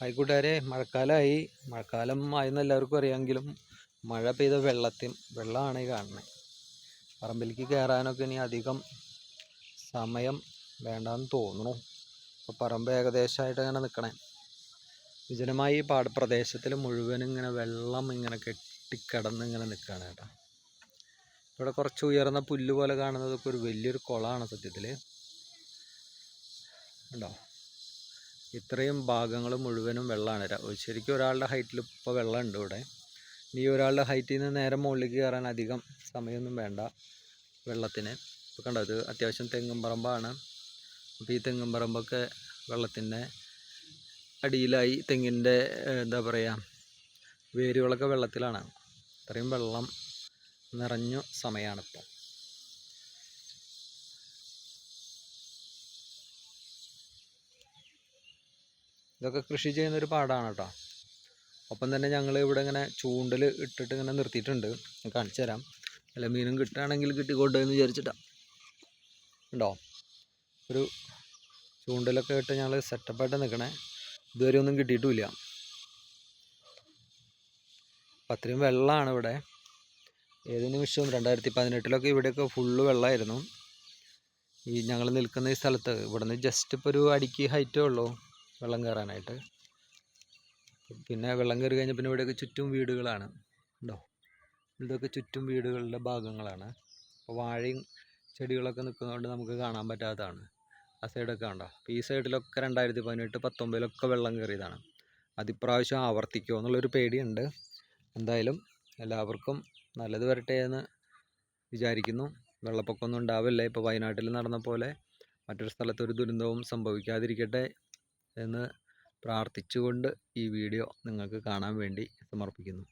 ആയിക്കൂട്ടുകാരെ മഴക്കാലമായി മഴക്കാലം ആയെന്ന് എല്ലാവർക്കും അറിയാമെങ്കിലും മഴ പെയ്ത വെള്ളത്തിൽ വെള്ളമാണ് ഈ കാണുന്നത് പറമ്പിലേക്ക് കയറാനൊക്കെ ഇനി അധികം സമയം വേണ്ടാന്ന് തോന്നുന്നു. അപ്പോൾ പറമ്പ് ഏകദേശമായിട്ട് അങ്ങനെ നിൽക്കണേ വിജനമായി ഈ പാടപ്രദേശത്തിൽ മുഴുവൻ ഇങ്ങനെ വെള്ളം ഇങ്ങനെ കെട്ടിക്കിടന്ന് ഇങ്ങനെ നിൽക്കുകയാണ് കേട്ടോ. ഇവിടെ കുറച്ച് ഉയർന്ന പുല്ല് പോലെ കാണുന്നതൊക്കെ ഒരു വലിയൊരു കുളമാണ് സത്യത്തിൽ ഉണ്ടോ ഇത്രയും ഭാഗങ്ങൾ മുഴുവനും വെള്ളമാണ്. ശരിക്കും ഒരാളുടെ ഹൈറ്റിൽ ഇപ്പോൾ വെള്ളമുണ്ട് ഇവിടെ. ഇനി ഒരാളുടെ ഹൈറ്റിൽ നിന്ന് നേരെ മുകളിലേക്ക് കയറാൻ അധികം സമയമൊന്നും വേണ്ട വെള്ളത്തിന്. ഇപ്പോൾ കണ്ടോ ഇത് അത്യാവശ്യം തെങ്ങും പറമ്പാണ്. അപ്പോൾ ഈ തെങ്ങും പറമ്പൊക്കെ വെള്ളത്തിന്റെ അടിയിലായി തെങ്ങിന്റെ എന്താ പറയുക വേരുകളൊക്കെ വെള്ളത്തിലാണ്. ഇത്രയും വെള്ളം നിറഞ്ഞ സമയമാണിപ്പോൾ ഇതൊക്കെ കൃഷി ചെയ്യുന്ന ഒരു പാടാണ് കേട്ടോ ഒപ്പം തന്നെ ഞങ്ങൾ ഇവിടെ ഇങ്ങനെ ചൂണ്ടൽ ഇട്ടിട്ട് ഇങ്ങനെ നിർത്തിയിട്ടുണ്ട്. കാണിച്ചു തരാം. അല്ല മീനും കിട്ടുകയാണെങ്കിൽ കിട്ടിക്കോട്ടെ എന്ന് വിചാരിച്ചിട്ടാണ് ഉണ്ടോ ഒരു ചൂണ്ടലൊക്കെ ഇട്ട് ഞങ്ങൾ സെറ്റപ്പായിട്ട് നിൽക്കണേ ഇതുവരെ ഒന്നും കിട്ടിയിട്ടുമില്ല അപ്പം അത്രയും വെള്ളമാണ് ഇവിടെ. ഏത് നിമിഷവും രണ്ടായിരത്തി പതിനെട്ടിലൊക്കെ ഇവിടെയൊക്കെ ഫുള്ള് വെള്ളമായിരുന്നു ഈ ഞങ്ങൾ നിൽക്കുന്ന ഈ സ്ഥലത്ത് ഇവിടുന്ന് ജസ്റ്റ് ഇപ്പോൾ ഒരു അടിക്ക് ഹൈറ്റേ ഉള്ളൂ. വെള്ളം കയറാനായിട്ട്. പിന്നെ വെള്ളം കയറി കഴിഞ്ഞാൽ പിന്നെ ഇവിടെയൊക്കെ ചുറ്റും വീടുകളാണ്. ഉണ്ടോ? ഇതൊക്കെ ചുറ്റും വീടുകളുടെ ഭാഗങ്ങളാണ്. അപ്പോൾ വാഴയും ചെടികളൊക്കെ നിൽക്കുന്നതുകൊണ്ട് നമുക്ക് കാണാൻ പറ്റാത്തതാണ്. ആ സൈഡൊക്കെ ഉണ്ടോ അപ്പോൾ ഈ സൈഡിലൊക്കെ രണ്ടായിരത്തി പതിനെട്ട് പത്തൊമ്പതിലൊക്കെ വെള്ളം കയറിയതാണ്. അതിപ്രാവശ്യം ആവർത്തിക്കുമോ എന്നുള്ളൊരു പേടിയുണ്ട്. എന്തായാലും എല്ലാവർക്കും നല്ലത് വരട്ടെ എന്ന് വിചാരിക്കുന്നു. വെള്ളപ്പൊക്കമൊന്നും ഉണ്ടാവില്ല. ഇപ്പോൾ വയനാട്ടിൽ നടന്ന പോലെ മറ്റൊരു സ്ഥലത്തൊരു ദുരന്തവും സംഭവിക്കാതിരിക്കട്ടെ. എന്ന് പ്രാർത്ഥിച്ചുകൊണ്ട് ഈ വീഡിയോ നിങ്ങൾക്ക് കാണാൻ വേണ്ടി സമർപ്പിക്കുന്നു.